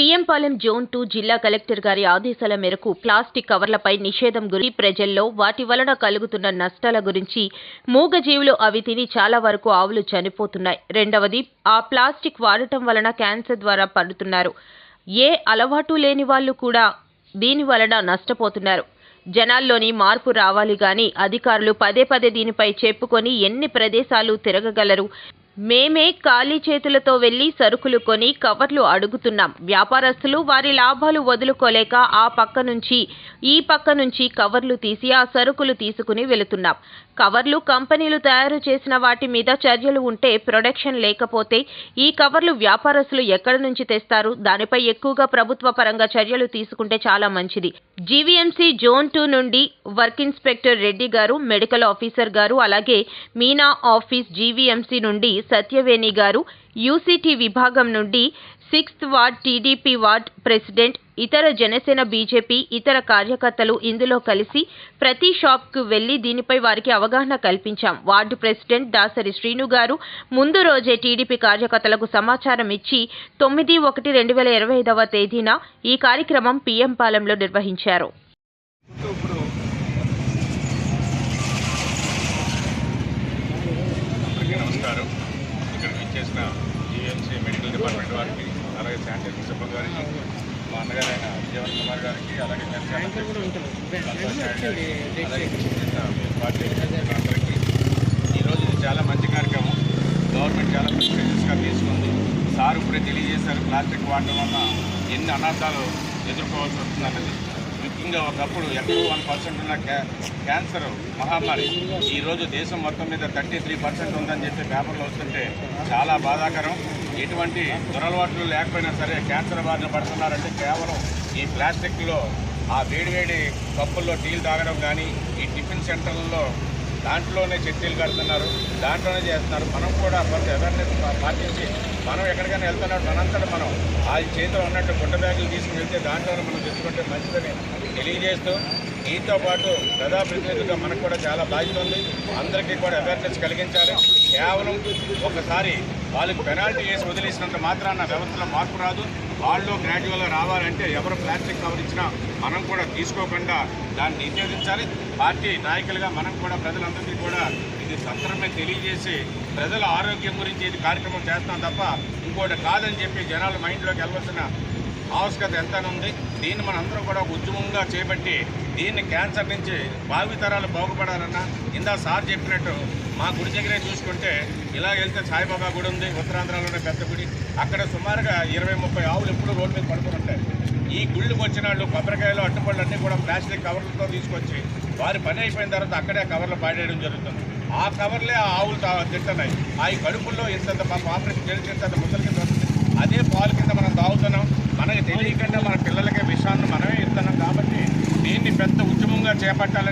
PM Palem zone two జిల్లా collector గారి ఆదేశాల మేరకు ప్లాస్టిక్ కవర్లపై నిషేధం గురి ప్రజల్లో వాటి వలన కలుగుతున్న నష్టాల గురించి మూగజీవులు అవి తిని చాలా వరకు ఆవులు చనిపోతున్నాయి. రెండవది ఆ ప్లాస్టిక్ వాడటం వలన క్యాన్సర్ ద్వారా పడుతున్నారు. ఏ అలవాటు లేని వాళ్ళు కూడా దీని వలన నష్టపోతున్నారు. జనాల్లోని మార్పు రావాలి గాని అధికారులు పదే పదే దీనిపై చెప్పుకొని ఎన్ని ప్రదేశాలు తిరగగలరు? మేమే ఖాళీ చేతులతో వెళ్ళి సరుకులు కొని కవర్లు అడుగుతున్నాం. వ్యాపారస్తులు వారి లాభాలు వదులుకోలేక ఆ పక్క నుంచి ఈ పక్క నుంచి కవర్లు తీసి ఆ సరుకులు తీసుకుని వెళుతున్నాం. కవర్లు కంపెనీలు తయారు చేసిన వాటి మీద చర్యలు ఉంటే ప్రొడక్షన్ లేకపోతే ఈ కవర్లు వ్యాపారస్తులు ఎక్కడి నుంచి తెస్తారు? దానిపై ఎక్కువగా ప్రభుత్వ పరంగా చర్యలు తీసుకుంటే చాలా మంచిది. జీవీఎంసీ జోన్ టూ నుండి వర్క్ ఇన్స్పెక్టర్ రెడ్డి గారు మెడికల్ ఆఫీసర్ గారు అలాగే మీనా ఆఫీస్ జీవీఎంసీ నుండి సత్యవేణి గారు యూసీటీ విభాగం నుండి sixth ward TDP ward president ఇతర జనసేన బీజేపీ ఇతర కార్యకర్తలు ఇందులో కలిసి ప్రతి షాప్కు వెళ్ళి దీనిపై వారికి అవగాహన కల్పించాం. వార్డు ప్రెసిడెంట్ దాసరి శ్రీను గారు ముందు రోజే టీడీపీ కార్యకర్తలకు సమాచారం ఇచ్చి తొమ్మిది ఒకటి రెండు వేల ఇరవై ఐదవ తేదీన ఈ కార్యక్రమం పీఎం పాలెంలో నిర్వహించారు. డిపార్ట్మెంట్ వారికి అలాగే శానిటరీ సిబ్బంది గారికి మా అన్నగారైన జీవన్ కుమార్ గారికి అలాగే అందరికీ ఈరోజు ఇది చాలా మంచి కార్యక్రమం. గవర్నమెంట్ చాలా ప్రిస్క్రిప్షన్స్గా తీసుకుంది. సార్ ఇప్పుడే తెలియజేశారు ప్లాస్టిక్ వాడటం వల్ల ఎన్ని అనర్థాలు ఎదుర్కోవాల్సి వస్తుందన్నది. ముఖ్యంగా ఒకప్పుడు ఎక్కడో వన్ పర్సెంట్ ఉన్న క్యా క్యాన్సర్ మహమ్మారి. ఈరోజు దేశం మొత్తం మీద థర్టీ త్రీ పర్సెంట్ ఉందని చెప్పి పేపర్లో వస్తుంటే చాలా బాధాకరం. ఎటువంటి దురలవాట్లు లేకపోయినా సరే క్యాన్సర్ బారిన పడుతున్నారంటే కేవలం ఈ ప్లాస్టిక్లో ఆ వేడివేడి కప్పుల్లో టీలు తాగడం కానీ ఈ టిఫిన్ సెంటర్లలో దాంట్లోనే చట్నీలు కడుతున్నారు దాంట్లోనే చేస్తున్నారు. మనం కూడా కొంత అవేర్నెస్ పాటించి మనం ఎక్కడికైనా వెళ్తున్నాడు మనంతటా మనం ఆ చేతిలో ఉన్నట్టు గుడ్డ బ్యాగులు తీసుకుని వెళ్తే దాంట్లోనే మనం తెచ్చుకుంటే మంచిదని తెలియజేస్తూ దీంతో పాటు ప్రజాప్రతినిధులుగా మనకు కూడా చాలా బాధ్యత ఉంది. అందరికీ కూడా అవేర్నెస్ కలిగించాలి. కేవలం ఒకసారి వాళ్ళకి పెనాల్టీ వేసి వదిలేసినంత మాత్రాన వ్యవస్థలో మార్పు రాదు. వాళ్ళు గ్రాడ్యువల్గా రావాలంటే ఎవరు ప్లాస్టిక్ కవర్ ఇచ్చినా మనం కూడా తీసుకోకుండా దాన్ని నిషేధించాలి. పార్టీ నాయకులుగా మనం కూడా ప్రజలందరికీ కూడా ఇది సత్రమే తెలియజేసి ప్రజల ఆరోగ్యం గురించి ఇది కార్యక్రమం చేస్తాం తప్ప ఇంకోటి కాదని చెప్పి జనాల మైండ్లోకి వెళ్ళవలసిన ఆవశ్యకత ఎంత ఉంది దీన్ని మన అందరం కూడా ఉద్యమంగా చేపట్టి దీన్ని క్యాన్సర్ నుంచి భావితరాలు బాగుపడాలన్నా ఇందా సార్ చెప్పినట్టు మా గుడి దగ్గరే చూసుకుంటే ఇలా వెళ్తే సాయిబాబా గుడి ఉంది ఉత్తరాంధ్రలోనే పెద్ద గుడి. అక్కడ సుమారుగా ఇరవై ముప్పై ఆవులు ఎప్పుడూ రోడ్డు మీద పడుకుని ఉంటాయి. ఈ గుళ్ళకి వచ్చిన వాళ్ళు కొబ్బరికాయలు అట్టుపళ్ళు అన్నీ కూడా ప్లాస్టిక్ కవర్లతో తీసుకొచ్చి వారి పని అయిపోయిన తర్వాత అక్కడే కవర్లు పాడేయడం జరుగుతుంది. ఆ కవర్లే ఆ ఆవులు తా- తింటున్నాయి. ఆ కడుపుల్లో ఇంతంత పాప ఆపరేషన్ చేసి ఇంతంత కింద అదే పాలు కింద మనం తాగుతున్నాం. చేపట్టాలంటే